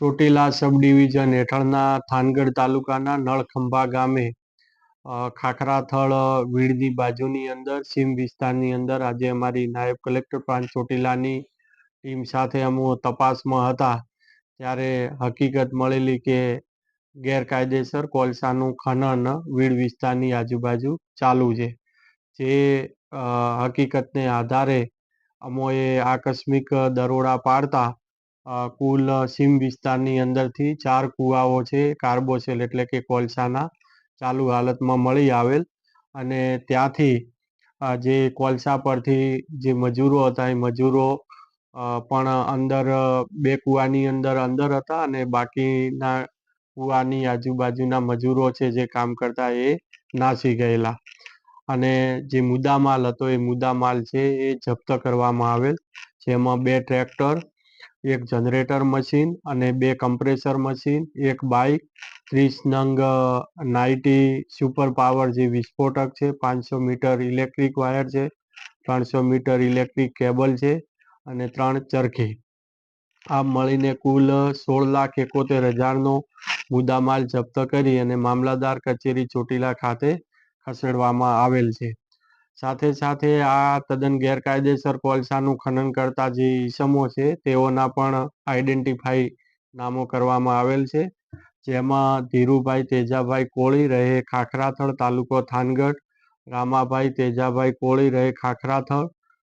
ચોટીલા સબ division હેઠળના થાનગઢ તાલુકાના નળખંભા ગામે ખાખરાથળ, વીડની બાજુની અંદર, સીમ વિસ્તારની અંદર આજે અમારી નાયબ કલેક્ટર પ્રાંત ચોટીલાની ટીમ સાથે અમો તપાસમાં હતા, ત્યારે હકીકત મળેલી કે ગેરકાયદેસર કોલસાનું ખનન વીડ વિસ્તારની આજુબાજુ ચાલુ છે. જે હકીકતને આધારે અમોએ આકસ્મિક દરોડા પાડતા કુલ સીમ વિસ્તારની અંદરથી ચાર કુવાઓ છે, કાર્બોસેલ એટલે કે કોલસાના, ચાલુ હાલતમાં મળી આવેલ. અને ત્યાંથી જે કોલસા પરથી જે મજૂરો હતા, એ મજૂરો પણ અંદર બે કુવાની અંદર અંદર હતા અને બાકીના કુવાની આજુબાજુના મજૂરો છે જે કામ કરતા એ નાસી ગયેલા. અને જે મુદ્દામાલ હતો, એ મુદ્દામાલ છે એ જપ્ત કરવામાં આવેલ, જેમાં બે ટ્રેક્ટર, એક જનરેટર મશીન અને બે કમ્પ્રેસર મશીન, એક બાઇક ત્રીસ નંગ નાઇટી સુપર પાવર જે વિસ્ફોટક છે, પાંચસો મીટર ઇલેક્ટ્રિક વાયર છે, ત્રણસો મીટર ઇલેક્ટ્રિક કેબલ છે અને ત્રણ ચરખી. આ મળીને કુલ સોળ લાખ એકોતેર હજારનો મુદ્દામાલ જપ્ત કરી અને મામલાદાર કચેરી ચોટીલા ખાતે ખસેડવામાં આવેલ છે. સાથે સાથે આ તદ્દન ગેરકાયદેસર કોલસાનું ખનન કરતા જે ઈસમો છે, તેઓના પણ આઈડેન્ટિફાઈ નામો કરવામાં આવેલ છે. જેમાં ધીરુભાઈ તેજાભાઈ કોળી રહે ખાખરાથળ તાલુકો થાનગઢ રામાભાઈ તેજાભાઈ કોળી રહે ખાખરાથળ,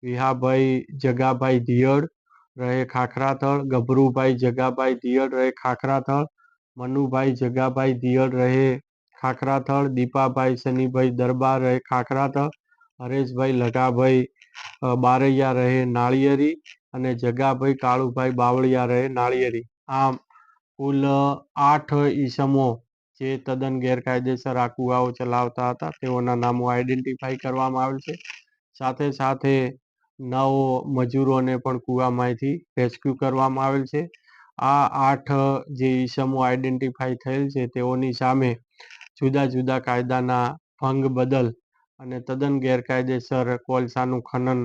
વિહાભાઈ જગાભાઈ ધિયડ રહે ખાખરાથળ, ગભરુભાઈ જગાભાઈ ધિયડ રહે ખાખરાથળ, મનુભાઈ જગાભાઈ ધિયડ રહે ખાખરાથળ, દીપાભાઈ, શનિભાઈ, દરબાર રહે, ખાખરાથળ, હરેશભાઈ લગાભાઈ બારૈયા રહે, નાળિયેરી અને જગાભાઈ, કાળુભાઈ, બાવળિયા રહે, નાળિયેરી. આમ કુલ આઠ ઈસમો જે તદ્દન ગેરકાયદેસર આ કુવાઓ ચલાવતા હતા, તેઓના નામો આઈડેન્ટિફાઈ કરવામાં આવેલ છે. સાથે સાથે નવ મજૂરોને પણ કૂવામાંથી રેસ્ક્યુ કરવામાં આવેલ છે. આ આઠ જે ઈસમો આઈડેન્ટિફાઈ થયેલ છે, તેઓની સામે જુદા જુદા કાયદાના ભંગ બદલ અને તદ્દન ગેરકાયદેસર કોલસાનું ખનન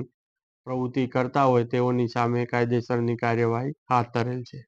પ્રવૃત્તિ કરતા હોય તેઓની સામે કાયદેસરની કાર્યવાહી હાથ ધરેલ છે.